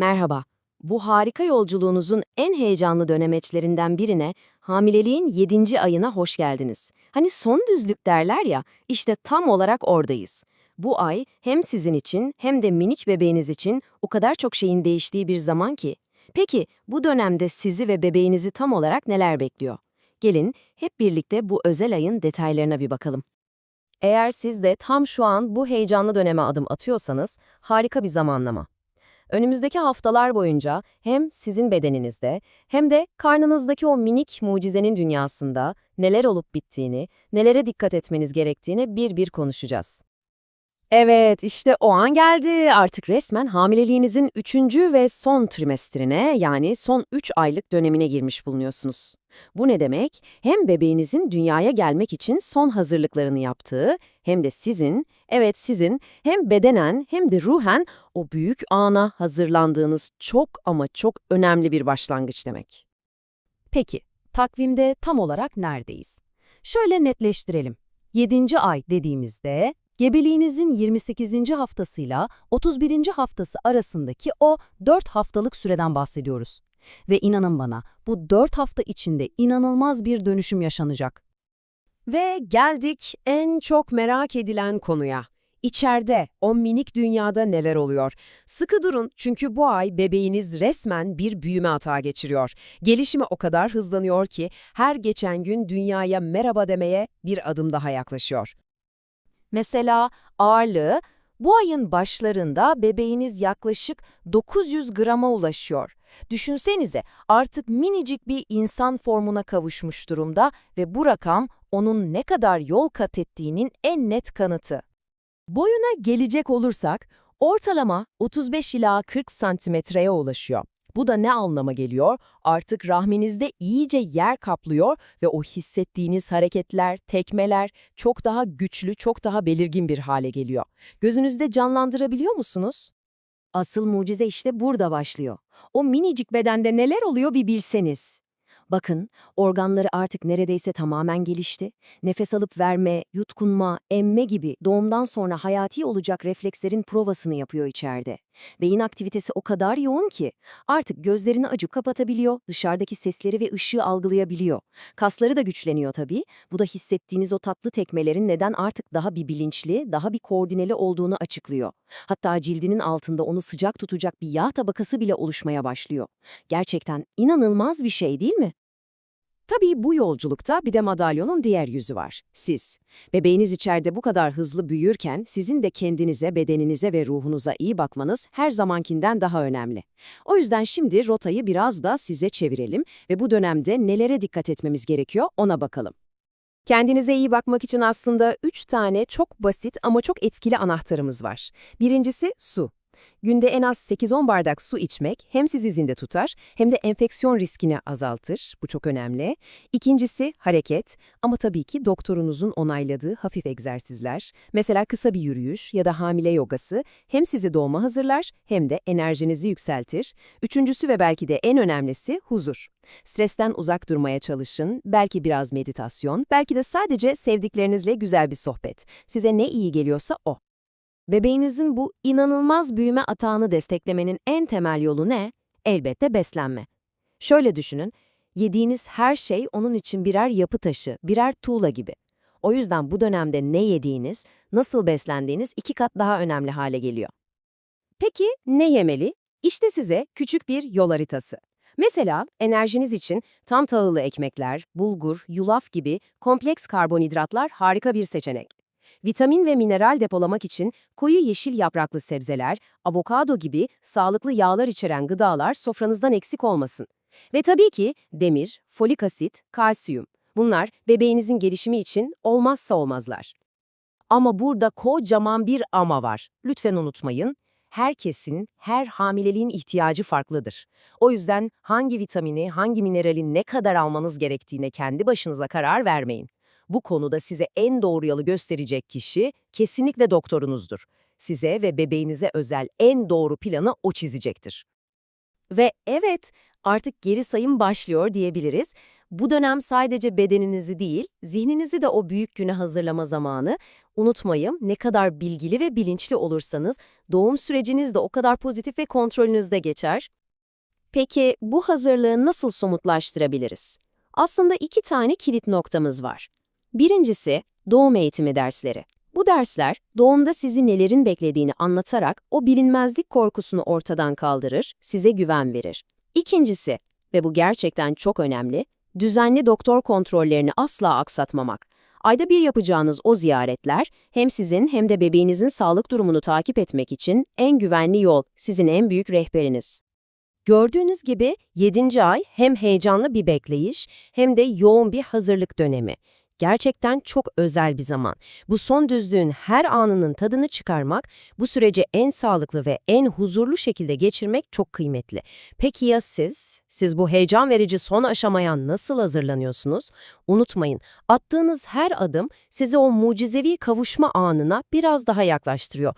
Merhaba. Bu harika yolculuğunuzun en heyecanlı dönemeçlerinden birine, hamileliğin 7. ayına hoş geldiniz. Hani son düzlük derler ya, işte tam olarak oradayız. Bu ay hem sizin için hem de minik bebeğiniz için o kadar çok şeyin değiştiği bir zaman ki. Peki bu dönemde sizi ve bebeğinizi tam olarak neler bekliyor? Gelin hep birlikte bu özel ayın detaylarına bir bakalım. Eğer siz de tam şu an bu heyecanlı döneme adım atıyorsanız harika bir zamanlama. Önümüzdeki haftalar boyunca hem sizin bedeninizde hem de karnınızdaki o minik mucizenin dünyasında neler olup bittiğini, nelere dikkat etmeniz gerektiğini bir bir konuşacağız. Evet, işte o an geldi. Artık resmen hamileliğinizin 3. ve son trimestrine yani son 3 aylık dönemine girmiş bulunuyorsunuz. Bu ne demek? Hem bebeğinizin dünyaya gelmek için son hazırlıklarını yaptığı, hem de sizin, evet sizin hem bedenen hem de ruhen o büyük ana hazırlandığınız çok ama çok önemli bir başlangıç demek. Peki, takvimde tam olarak neredeyiz? Şöyle netleştirelim. 7. ay dediğimizde gebeliğinizin 28. haftasıyla 31. haftası arasındaki o 4 haftalık süreden bahsediyoruz. Ve inanın bana bu 4 hafta içinde inanılmaz bir dönüşüm yaşanacak. Ve geldik en çok merak edilen konuya. İçeride, o minik dünyada neler oluyor? Sıkı durun çünkü bu ay bebeğiniz resmen bir büyüme hata geçiriyor. Gelişimi o kadar hızlanıyor ki her geçen gün dünyaya merhaba demeye bir adım daha yaklaşıyor. Mesela ağırlığı bu ayın başlarında bebeğiniz yaklaşık 900 grama ulaşıyor. Düşünsenize artık minicik bir insan formuna kavuşmuş durumda ve bu rakam onun ne kadar yol kat ettiğinin en net kanıtı. Boyuna gelecek olursak ortalama 35 ila 40 santimetreye ulaşıyor. Bu da ne anlama geliyor? Artık rahminizde iyice yer kaplıyor ve o hissettiğiniz hareketler, tekmeler çok daha güçlü, çok daha belirgin bir hale geliyor. Gözünüzde canlandırabiliyor musunuz? Asıl mucize işte burada başlıyor. O minicik bedende neler oluyor bir bilseniz. Bakın, organları artık neredeyse tamamen gelişti. Nefes alıp verme, yutkunma, emme gibi doğumdan sonra hayati olacak reflekslerin provasını yapıyor içeride. Beyin aktivitesi o kadar yoğun ki artık gözlerini acıp kapatabiliyor, dışarıdaki sesleri ve ışığı algılayabiliyor. Kasları da güçleniyor tabii. Bu da hissettiğiniz o tatlı tekmelerin neden artık daha bir bilinçli, daha bir koordineli olduğunu açıklıyor. Hatta cildinin altında onu sıcak tutacak bir yağ tabakası bile oluşmaya başlıyor. Gerçekten inanılmaz bir şey değil mi? Tabii bu yolculukta bir de madalyonun diğer yüzü var. Siz. Bebeğiniz içeride bu kadar hızlı büyürken sizin de kendinize, bedeninize ve ruhunuza iyi bakmanız her zamankinden daha önemli. O yüzden şimdi rotayı biraz da size çevirelim ve bu dönemde nelere dikkat etmemiz gerekiyor ona bakalım. Kendinize iyi bakmak için aslında 3 tane çok basit ama çok etkili anahtarımız var. Birincisi su. Günde en az 8-10 bardak su içmek hem sizi zinde tutar hem de enfeksiyon riskini azaltır. Bu çok önemli. İkincisi hareket ama tabii ki doktorunuzun onayladığı hafif egzersizler. Mesela kısa bir yürüyüş ya da hamile yogası hem sizi doğuma hazırlar hem de enerjinizi yükseltir. Üçüncüsü ve belki de en önemlisi huzur. Stresten uzak durmaya çalışın, belki biraz meditasyon, belki de sadece sevdiklerinizle güzel bir sohbet. Size ne iyi geliyorsa o. Bebeğinizin bu inanılmaz büyüme atağını desteklemenin en temel yolu ne? Elbette beslenme. Şöyle düşünün, yediğiniz her şey onun için birer yapı taşı, birer tuğla gibi. O yüzden bu dönemde ne yediğiniz, nasıl beslendiğiniz iki kat daha önemli hale geliyor. Peki ne yemeli? İşte size küçük bir yol haritası. Mesela enerjiniz için tam tahıllı ekmekler, bulgur, yulaf gibi kompleks karbonhidratlar harika bir seçenek. Vitamin ve mineral depolamak için koyu yeşil yapraklı sebzeler, avokado gibi sağlıklı yağlar içeren gıdalar sofranızdan eksik olmasın. Ve tabii ki demir, folik asit, kalsiyum. Bunlar bebeğinizin gelişimi için olmazsa olmazlar. Ama burada kocaman bir ama var. Lütfen unutmayın. Herkesin, her hamileliğin ihtiyacı farklıdır. O yüzden hangi vitamini, hangi mineralin ne kadar almanız gerektiğine kendi başınıza karar vermeyin. Bu konuda size en doğru yolu gösterecek kişi kesinlikle doktorunuzdur. Size ve bebeğinize özel en doğru planı o çizecektir. Ve evet, artık geri sayım başlıyor diyebiliriz. Bu dönem sadece bedeninizi değil, zihninizi de o büyük güne hazırlama zamanı. Unutmayın, ne kadar bilgili ve bilinçli olursanız doğum süreciniz de o kadar pozitif ve kontrolünüzde geçer. Peki bu hazırlığı nasıl somutlaştırabiliriz? Aslında iki tane kilit noktamız var. Birincisi, doğum eğitimi dersleri. Bu dersler, doğumda sizi nelerin beklediğini anlatarak o bilinmezlik korkusunu ortadan kaldırır, size güven verir. İkincisi, ve bu gerçekten çok önemli, düzenli doktor kontrollerini asla aksatmamak. Ayda bir yapacağınız o ziyaretler, hem sizin hem de bebeğinizin sağlık durumunu takip etmek için en güvenli yol, sizin en büyük rehberiniz. Gördüğünüz gibi 7. ay hem heyecanlı bir bekleyiş hem de yoğun bir hazırlık dönemi. Gerçekten çok özel bir zaman. Bu son düzlüğün her anının tadını çıkarmak, bu süreci en sağlıklı ve en huzurlu şekilde geçirmek çok kıymetli. Peki ya siz? Siz bu heyecan verici son aşamaya nasıl hazırlanıyorsunuz? Unutmayın, attığınız her adım sizi o mucizevi kavuşma anına biraz daha yaklaştırıyor.